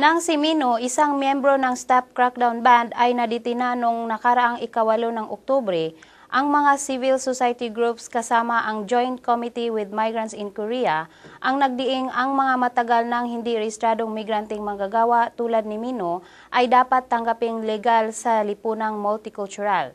Nang si Mino, isang miyembro ng Stop Crackdown Band ay naditina noong nakaraang ikawalo ng Oktubre, ang mga civil society groups kasama ang Joint Committee with Migrants in Korea ang nagdiing ang mga matagal nang hindi rehistradong migranteng manggagawa tulad ni Mino ay dapat tanggaping legal sa lipunang multicultural.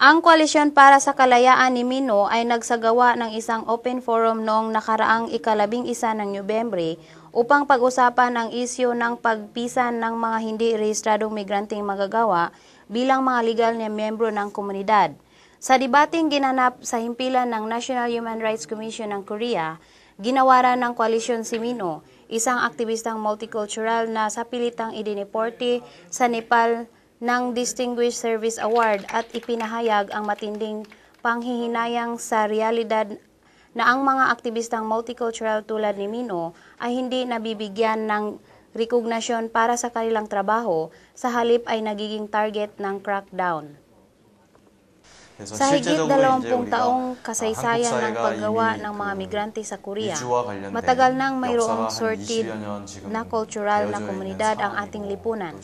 Ang Koalisyon para sa Kalayaan ni Mino ay nagsagawa ng isang open forum noong nakaraang ikalabing isa ng Nobyembre upang pag-usapan ang isyo ng pagpisan ng mga hindi rehistradong migranteng magagawa bilang mga legal na miyembro ng komunidad. Sa debating ginanap sa himpilan ng National Human Rights Commission ng Korea, ginawaran ng koalisyon si Mino, isang aktivistang multicultural na sa pilitang idiniporte sa Nepal ng Distinguished Service Award at ipinahayag ang matinding panghihinayang sa realidad na ang mga aktivistang multicultural tulad ni Mino ay hindi nabibigyan ng rekognasyon para sa kanilang trabaho, sa halip ay nagiging target ng crackdown. Sa higit dalawampung taong kasaysayan ng paggawa ng mga migrante sa Korea, matagal nang mayroong sorted na kultural na komunidad ang ating lipunan.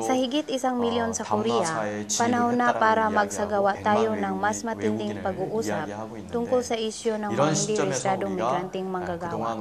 Sa higit isang milyon sa Korea, panahon na para magsagawa tayo ng mas matinding pag-uusap tungkol sa isyo ng mga hindi restadong migranteng manggagawa.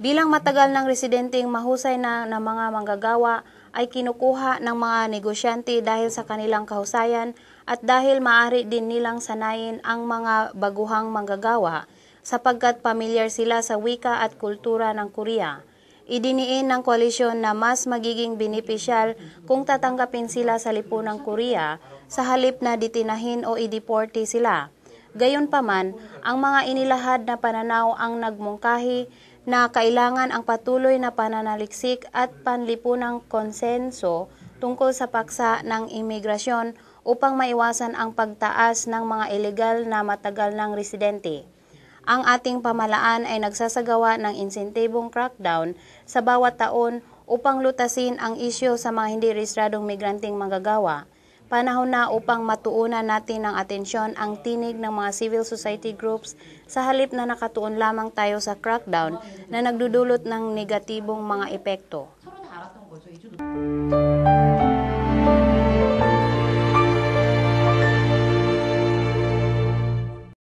Bilang matagal ng residenteng mahusay na ng mga manggagawa ay kinukuha ng mga negosyante dahil sa kanilang kahusayan at dahil maaari din nilang sanayin ang mga baguhang manggagawa sapagkat pamilyar sila sa wika at kultura ng Korea. Idiniin ng koalisyon na mas magiging benepisyal kung tatanggapin sila sa lipunang Korea sa halip na ditinahin o idiporte sila. Gayunpaman, ang mga inilahad na pananaw ang nagmungkahi na kailangan ang patuloy na pananaliksik at panlipunang konsenso tungkol sa paksa ng imigrasyon upang maiwasan ang pagtaas ng mga ilegal na matagal ng residente. Ang ating pamalaan ay nagsasagawa ng insentibong crackdown sa bawat taon upang lutasin ang isyo sa mga hindi rehistradong migranteng manggagawa. Panahon na upang matuunan natin ng atensyon ang tinig ng mga civil society groups sa halip na nakatuon lamang tayo sa crackdown na nagdudulot ng negatibong mga epekto.